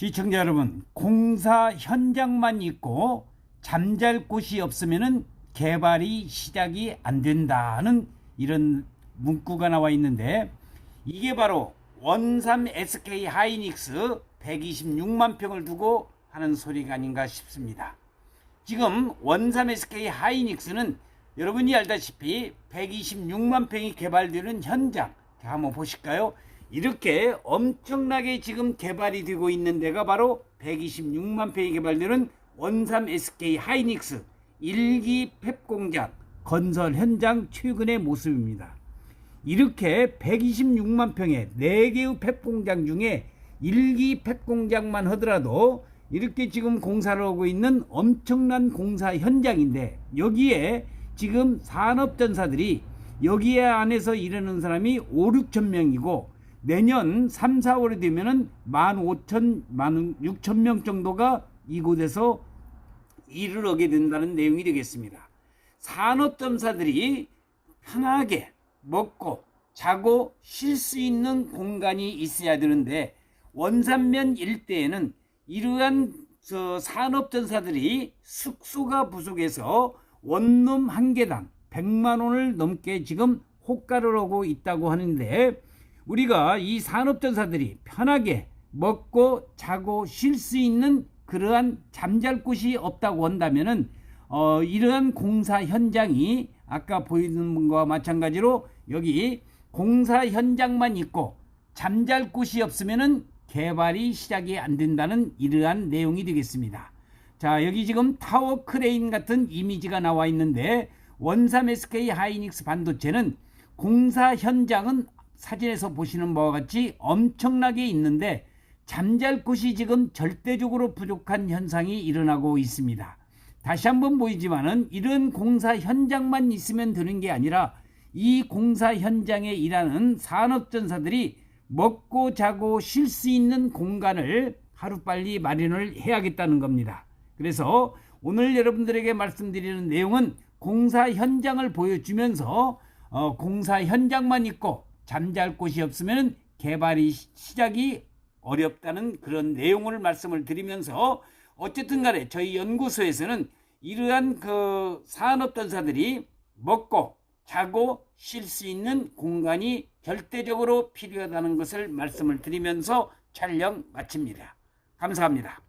시청자 여러분, 공사 현장만 있고 잠잘 곳이 없으면은 개발이 시작이 안 된다는 이런 문구가 나와 있는데 이게 바로 원삼 SK 하이닉스 126만 평을 두고 하는 소리가 아닌가 싶습니다. 지금 원삼 SK 하이닉스는 여러분이 알다시피 126만 평이 개발되는 현장 한번 보실까요? 이렇게 엄청나게 지금 개발이 되고 있는 데가 바로 126만 평이 개발되는 원삼 SK 하이닉스 1기 펩 공장 건설 현장 최근의 모습입니다. 이렇게 126만 평의 4개의 펩 공장 중에 1기 펩 공장만 하더라도 이렇게 지금 공사를 하고 있는 엄청난 공사 현장인데 여기에 지금 산업전사들이 여기에 안에서 일하는 사람이 5, 6천 명이고 내년 3, 4월이 되면은 15,000, 16,000명 정도가 이곳에서 일을 하게 된다는 내용이 되겠습니다. 산업점사들이 편하게 먹고 자고 쉴 수 있는 공간이 있어야 되는데 원산면 일대에는 이러한 저 산업전사들이 숙소가 부족해서 원룸 한 개당 100만 원을 넘게 지금 호가를 하고 있다고 하는데 우리가 이 산업전사들이 편하게 먹고 자고 쉴 수 있는 그러한 잠잘 곳이 없다고 한다면은 어, 이러한 공사 현장이 아까 보이는 분과 마찬가지로 여기 공사 현장만 있고 잠잘 곳이 없으면은 개발이 시작이 안 된다는 이러한 내용이 되겠습니다. 자, 여기 지금 타워 크레인 같은 이미지가 나와 있는데 원삼 SK 하이닉스 반도체는 공사 현장은 사진에서 보시는 바와 같이 엄청나게 있는데 잠잘 곳이 지금 절대적으로 부족한 현상이 일어나고 있습니다. 다시 한번 보이지만은 이런 공사 현장만 있으면 되는 게 아니라 이 공사 현장에 일하는 산업전사들이 먹고 자고 쉴 수 있는 공간을 하루빨리 마련을 해야겠다는 겁니다. 그래서 오늘 여러분들에게 말씀드리는 내용은 공사 현장을 보여주면서 어, 공사 현장만 있고 잠잘 곳이 없으면 개발이 시- 시작이 어렵다는 그런 내용을 말씀을 드리면서 어쨌든 간에 저희 연구소에서는 이러한 그 산업전사들이 먹고 자고 쉴 수 있는 공간이 절대적으로 필요하다는 것을 말씀을 드리면서 촬영 마칩니다. 감사합니다.